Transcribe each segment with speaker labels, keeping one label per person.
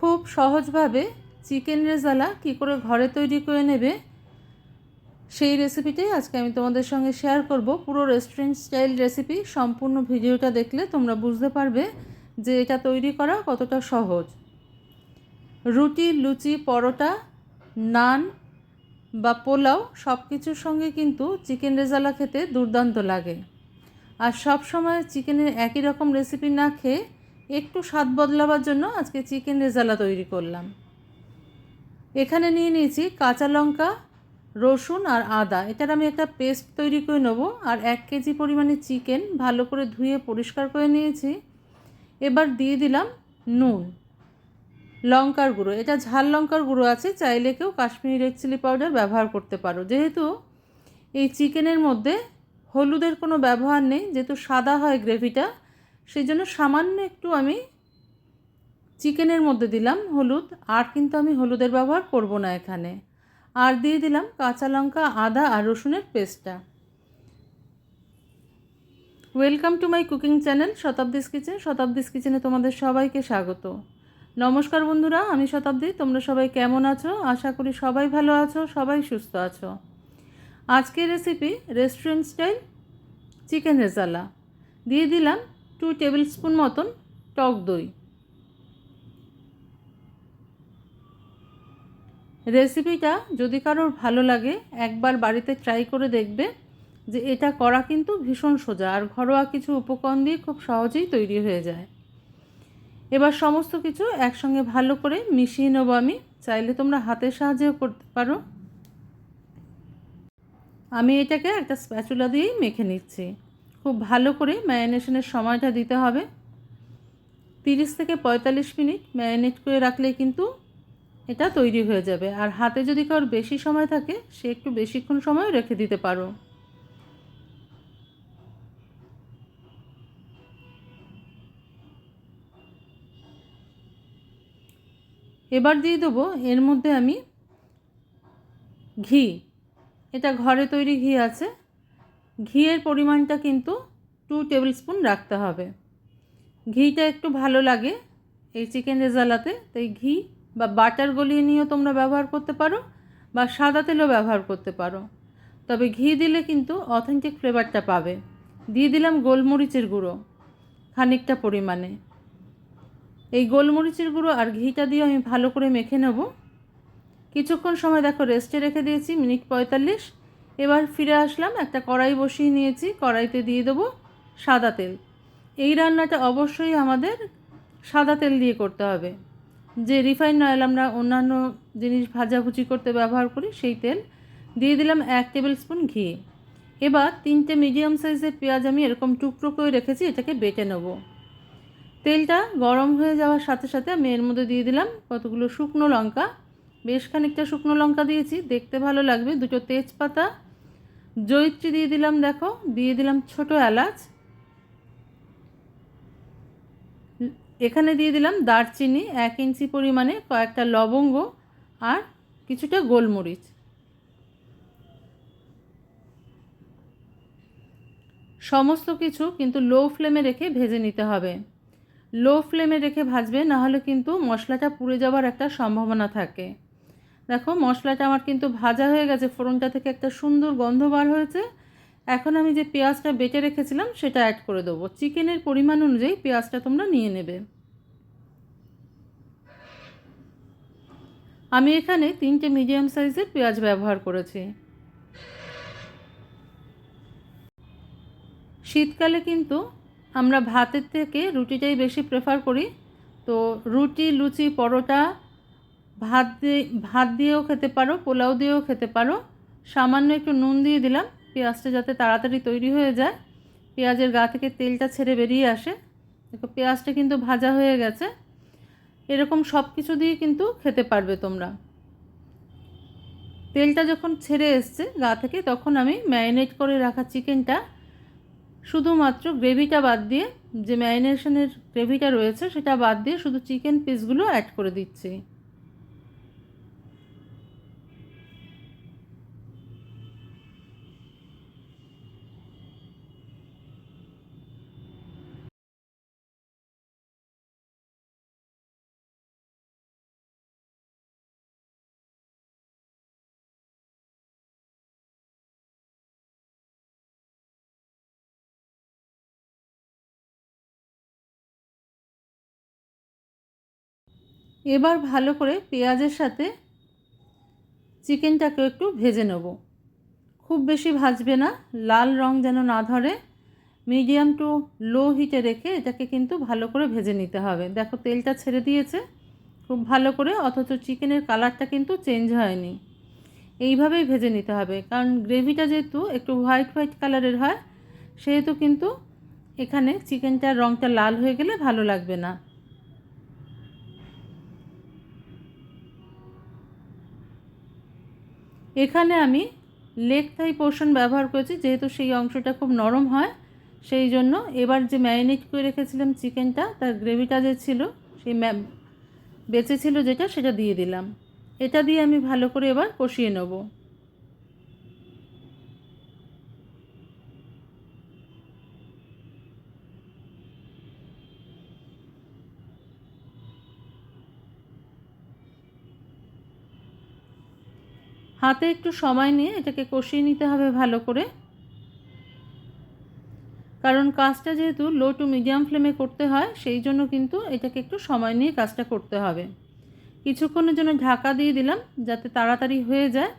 Speaker 1: খুব সহজভাবে চিকেন রেজালা কী করে ঘরে তৈরি করে নেবে সেই রেসিপিটাই আজকে আমি তোমাদের সঙ্গে শেয়ার করব। পুরো রেস্টুরেন্ট স্টাইল রেসিপি সম্পূর্ণ ভিডিওটা দেখলে তোমরা বুঝতে পারবে যে এটা তৈরি করা কতটা সহজ। রুটি, লুচি, পরোটা, নান বা পোলাও সব কিছুর সঙ্গে কিন্তু চিকেন রেজালা খেতে দুর্দান্ত লাগে। আর সব সময় চিকেনের একই রকম রেসিপি না খেয়ে একটু স্বাদ বদলাবার জন্য আজকে চিকেন রেজালা তৈরি করলাম। এখানে নিয়ে নিয়েছি কাঁচা লঙ্কা, রসুন আর আদা। এটার আমি একটা পেস্ট তৈরি করে নেব আর এক কেজি পরিমাণে চিকেন ভালো করে ধুয়ে পরিষ্কার করে নিয়েছি। এবার দিয়ে দিলাম নুন, লঙ্কার গুঁড়ো। এটা ঝাল লঙ্কার গুঁড়ো আছে, চাইলে কেউ কাশ্মীরি রেড চিলি পাউডার ব্যবহার করতে পারো। যেহেতু এই চিকেনের মধ্যে হলুদের কোনো ব্যবহার নেই, যেহেতু সাদা হয় গ্রেভিটা সেই জন্য সামান্য একটু আমি চিকেনের মধ্যে দিলাম হলুদ, আর কিন্তু আমি হলুদের ব্যবহার করব না এখানে। আর দিয়ে দিলাম কাঁচা লঙ্কা, আদা আর রসুনের পেস্টটা। Welcome to my cooking channel Shatabdi's kitchen Shatabdi's কিচেনে তোমাদের সবাইকে স্বাগত। নমস্কার বন্ধুরা, আমি শতাব্দী, তোমরা সবাই কেমন আছো? আশা করি সবাই ভালো আছো, সবাই সুস্থ আছো। আজকের recipe restaurant style chicken rezala দিয়ে দিলাম টু টেবিল স্পুন মতন টক দই। রেসিপিটা যদি কারোর ভালো লাগে, একবার বাড়িতে ট্রাই করে দেখবে যে এটা করা কিন্তু ভীষণ সোজা আর ঘরোয়া কিছু উপকরণ দিয়ে খুব সহজেই তৈরি হয়ে যায়। এবার সমস্ত কিছু একসঙ্গে ভালো করে মিশিয়ে নেব আমি। চাইলে তোমরা হাতের সাহায্যেও করতে পারো। আমি এটাকে একটা স্প্যাচুলা দিয়েই মেখে নিচ্ছি। খুব ভালো করে ম্যারিনেশনের সময়টা দিতে হবে। তিরিশ থেকে পঁয়তাল্লিশ মিনিট ম্যারিনেট করে রাখলে কিন্তু এটা তৈরি হয়ে যাবে। আর হাতে যদি কারোর বেশি সময় থাকে, সে একটু বেশিক্ষণ সময় রেখে দিতে পারো। এবার দিয়ে দেবো, এর মধ্যে আমি ঘি। এটা ঘরে তৈরি ঘি আছে। ঘিয়ের পরিমাণটা কিন্তু টু টেবিল স্পুন রাখতে হবে। ঘিটা একটু ভালো লাগে এই চিকেন রেজালাতে, তাই ঘি বা বাটার গলিয়ে নিয়েও তোমরা ব্যবহার করতে পারো বা সাদা তেলও ব্যবহার করতে পারো। তবে ঘি দিলে কিন্তু অথেন্টিক ফ্লেভারটা পাবে। দিয়ে দিলাম গোলমরিচের গুঁড়ো খানিকটা পরিমাণে। এই গোলমরিচের গুঁড়ো আর ঘিটা দিয়ে আমি ভালো করে মেখে নেব। কিছুক্ষণ সময় দেখো রেস্টে রেখে দিয়েছি, মিনিট পঁয়তাল্লিশ। এবার ফিরে আসলাম, একটা কড়াই বসিয়ে নিয়েছি, কড়াইতে দিয়ে দেবো সাদা তেল। এই রান্নাটা অবশ্যই আমাদের সাদা তেল দিয়ে করতে হবে। যে রিফাইন অয়েল আমরা অন্যান্য জিনিস ভাজাভুজি করতে ব্যবহার করি, সেই তেল দিয়ে দিলাম এক টেবিল স্পুন ঘি। এবার তিনটে মিডিয়াম সাইজের পেঁয়াজ আমি এরকম টুকরো করে রেখেছি, এটাকে বেটে নেব। তেলটা গরম হয়ে যাওয়ার সাথে সাথে আমি এর মধ্যে দিয়ে দিলাম কতগুলো শুকনো লঙ্কা। বেশ খানিকটা শুকনো লঙ্কা দিয়েছি, দেখতে ভালো লাগবে। দুটো তেজপাতা জৈত্রী দিয়ে দিলাম, দেখো, দিয়ে দিলাম ছোট এলাচ। এখানে দিয়ে দিলাম দারচিনি, এক ইঞ্চি পরিমাণে কয়েকটা লবঙ্গ আর কিছুটা গোলমরিচ। সমস্ত কিছু কিন্তু লো ফ্লেমে রেখে ভেজে নিতে হবে। লো ফ্লেমে রেখে ভাজবে, নাহলে কিন্তু মশলাটা পুড়ে যাওয়ার একটা সম্ভাবনা থাকে। দেখো, মশলাটা আমার কিন্তু ভাজা হয়ে গেছে। ফোড়নটা থেকে একটা সুন্দর গন্ধ বার হয়েছে। এখন আমি যে পেঁয়াজটা বেটে রেখেছিলাম, সেটা অ্যাড করে দেবো। চিকেনের পরিমাণ অনুযায়ী পেঁয়াজটা তোমরা নিয়ে নেবে। আমি এখানে তিনটে মিডিয়াম সাইজের পেঁয়াজ ব্যবহার করেছি। শীতকালে কিন্তু আমরা ভাতের থেকে রুটিটাই বেশি প্রেফার করি। তো রুটি, লুচি, পরোটা ভাত দিয়ে, ভাত দিয়েও খেতে পারো, পোলাও দিয়েও খেতে পারো। সামান্য একটু নুন দিয়ে দিলাম, পেঁয়াজটা যাতে তাড়াতাড়ি তৈরি হয়ে যায়। পেঁয়াজের গা থেকে তেলটা ছেড়ে বেরিয়ে আসে। দেখো, পেঁয়াজটা কিন্তু ভাজা হয়ে গেছে। এরকম সব কিছু দিয়ে কিন্তু খেতে পারবে তোমরা। তেলটা যখন ছেড়ে এসছে গা থেকে, তখন আমি ম্যারিনেট করে রাখা চিকেনটা শুধুমাত্র গ্রেভিটা বাদ দিয়ে, যে ম্যারিনেশনের গ্রেভিটা রয়েছে, সেটা বাদ দিয়ে শুধু চিকেন পিসগুলো অ্যাড করে দিচ্ছি। এবার ভালো করে পেঁয়াজের সাথে চিকেনটাকে একটু ভেজে নেব। খুব বেশি ভাজবে না, লাল রং যেন না ধরে। মিডিয়াম টু লো হিটে রেখে এটাকে কিন্তু ভালো করে ভেজে নিতে হবে। দেখো তেলটা ছেড়ে দিয়েছে, খুব ভালো করে, অথচ চিকেনের কালারটা কিন্তু চেঞ্জ হয়নি। এইভাবেই ভেজে নিতে হবে, কারণ গ্রেভিটা যেহেতু একটু হোয়াইট হোয়াইট কালারের হয়, সেহেতু কিন্তু এখানে চিকেনটার রঙটা লাল হয়ে গেলে ভালো লাগবে না। এখানে আমি লেগ থাই পোর্শন ব্যবহার করেছি, যেহেতু সেই অংশটা খুব নরম হয়, সেই জন্য এবার যে ম্যারিনেট করে রেখেছিলাম চিকেনটা, তার গ্রেভিটা যে ছিল, সেই বেঁচে ছিল যেটা, সেটা দিয়ে দিলাম। এটা দিয়ে আমি ভালো করে এবার কষিয়ে নেব। হাতে একটু সময় নিয়ে এটাকে কষিয়ে নিতে হবে ভালো করে। কারণ কাজটা যেহেতু লো টু মিডিয়াম ফ্লেমে করতে হয়, সেই জন্য কিন্তু এটাকে একটু সময় নিয়ে কাজটা করতে হবে। কিছুক্ষণের জন্য ঢাকা দিয়ে দিলাম যাতে তাড়াতাড়ি হয়ে যায়।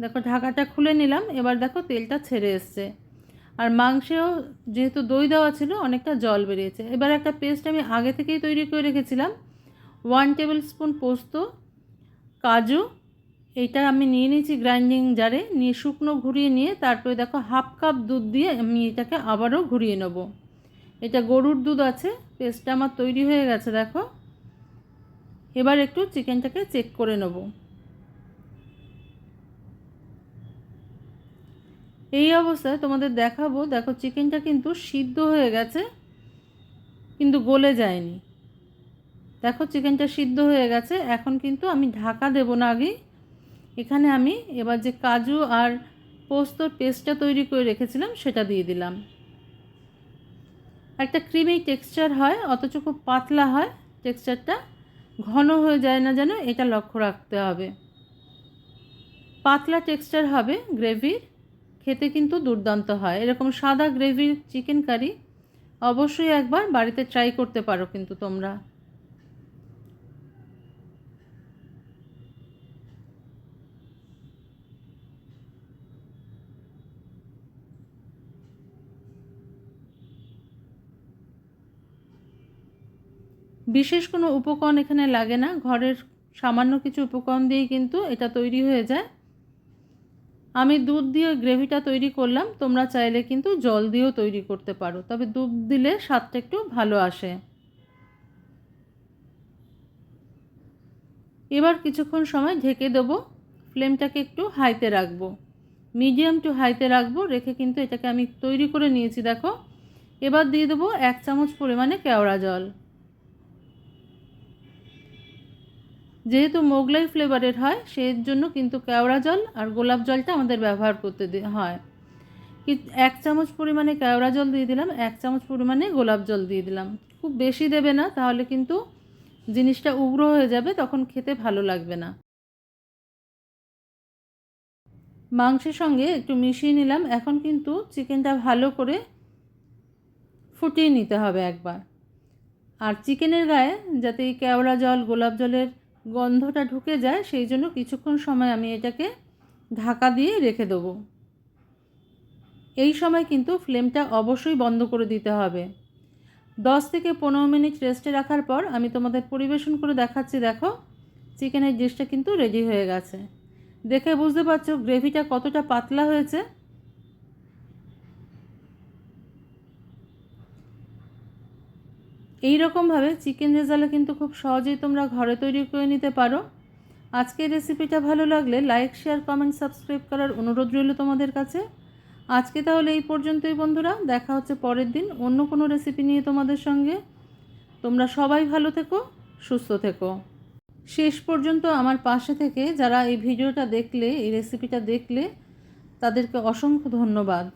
Speaker 1: দেখো ঢাকাটা খুলে নিলাম, এবার দেখো তেলটা ছেড়ে এসছে। আর মাংসেও যেহেতু দই দেওয়া ছিল, অনেকটা জল বেরিয়েছে। এবার একটা পেস্ট আমি আগে থেকেই তৈরি করে রেখেছিলাম। ওয়ান টেবিল স্পুন পোস্ত, কাজু এইটা আমি নিয়ে নিয়েছি গ্রাইন্ডিং জারে নিয়ে শুকনো ঘুরিয়ে নিয়ে তারপরে দেখো হাফ কাপ দুধ দিয়ে আমি এটাকে আবারও ঘুরিয়ে নেব। এটা গরুর দুধ আছে পেস্টটা আমার তৈরি হয়ে গেছে দেখো। এবার একটু চিকেনটাকে চেক করে নেব। এই অবস্থায় তোমাদের দেখাবো, দেখো চিকেনটা কিন্তু সিদ্ধ হয়ে গেছে, কিন্তু গলে যায়নি। দেখো চিকেনটা সিদ্ধ হয়ে গেছে, এখন কিন্তু আমি ঢাকা দেবো না আগেই এখানে আমি এবার যে কাজু আর পোস্তর পেস্টটা তৈরি করে রেখেছিলাম, সেটা দিয়ে দিলাম। একটা ক্রিমি টেক্সচার হয়, অথচ খুব পাতলা হয়। টেক্সচারটা ঘন হয়ে যায় না যেন, এটা লক্ষ্য রাখতে হবে। পাতলা টেক্সচার হবে গ্রেভির, খেতে কিন্তু দুর্দান্ত হয়। এরকম সাদা গ্রেভির চিকেন কারি অবশ্যই একবার বাড়িতে ট্রাই করতে পারো কিন্তু তোমরা। বিশেষ কোনো উপকরণ এখানে লাগে না। ঘরের সামান্য কিছু উপকরণ দিয়েই কিন্তু এটা তৈরি হয়ে যায়। আমি দুধ দিয়ে গ্রেভিটা তৈরি করলাম। তোমরা চাইলে কিন্তু জল দিয়েও তৈরি করতে পারো। তবে দুধ দিলে স্বাদটা একটু ভালো আসে। এবার কিছুক্ষণ সময় ঢেকে দেবো। ফ্লেমটাকে একটু হাইতে রাখব। মিডিয়াম টু হাইতে রাখব। রেখে কিন্তু এটাকে আমি তৈরি করে নিয়েছি, দেখো। এবার দিয়ে দেবো এক চামচ পরিমাণে কেওড়া জল। যেহেতু মোগলাই ফ্লেভারের হয় সেই জন্য কিন্তু কেওড়া জল আর গোলাপ জলটা আমাদের ব্যবহার করতে হয়। কি, এক চামচ পরিমাণে কেওড়া জল দিয়ে দিলাম, এক চামচ পরিমাণে গোলাপ জল দিয়ে দিলাম। খুব বেশি দেবে না, তাহলে কিন্তু জিনিসটা উগ্র হয়ে যাবে, তখন খেতে ভালো লাগবে না। মাংসের সঙ্গে একটু মিশিয়ে নিলাম, এখন কিন্তু চিকেনটা ভালো করে ফুটিয়ে নিতে হবে একবার। আর চিকেনের গায়ে যাতে এই কেওড়া জল, গোলাপ জলের গন্ধটা ঢুকে যায়, সেই জন্য কিছুক্ষণ সময় আমি এটাকে ঢাকা দিয়ে রেখে দেবো। এই সময় কিন্তু ফ্লেমটা অবশ্যই বন্ধ করে দিতে হবে। দশ থেকে পনেরো মিনিট রেস্টে রাখার পর আমি তোমাদের পরিবেশন করে দেখাচ্ছি, দেখো। চিকেনের ডিশটা কিন্তু রেডি হয়ে গেছে। দেখে বুঝতে পারছ, গ্রেভিটা কতটা পাতলা হয়েছে। এই রকমভাবে চিকেন রেজালা কিন্তু খুব সহজেই তোমরা ঘরে তৈরি করে নিতে পারো। আজকের রেসিপিটা ভালো লাগলে লাইক, শেয়ার, কমেন্ট, সাবস্ক্রাইব করার অনুরোধ রইল তোমাদের কাছে। আজকে তাহলে এই পর্যন্তই বন্ধুরা, দেখা হচ্ছে পরের দিন অন্য কোনো রেসিপি নিয়ে তোমাদের সঙ্গে। তোমরা সবাই ভালো থেকো, সুস্থ থেকো। শেষ পর্যন্ত আমার পাশে থেকে যারা এই ভিডিওটা দেখলে, এই রেসিপিটা দেখলে, তাদেরকে অসংখ্য ধন্যবাদ।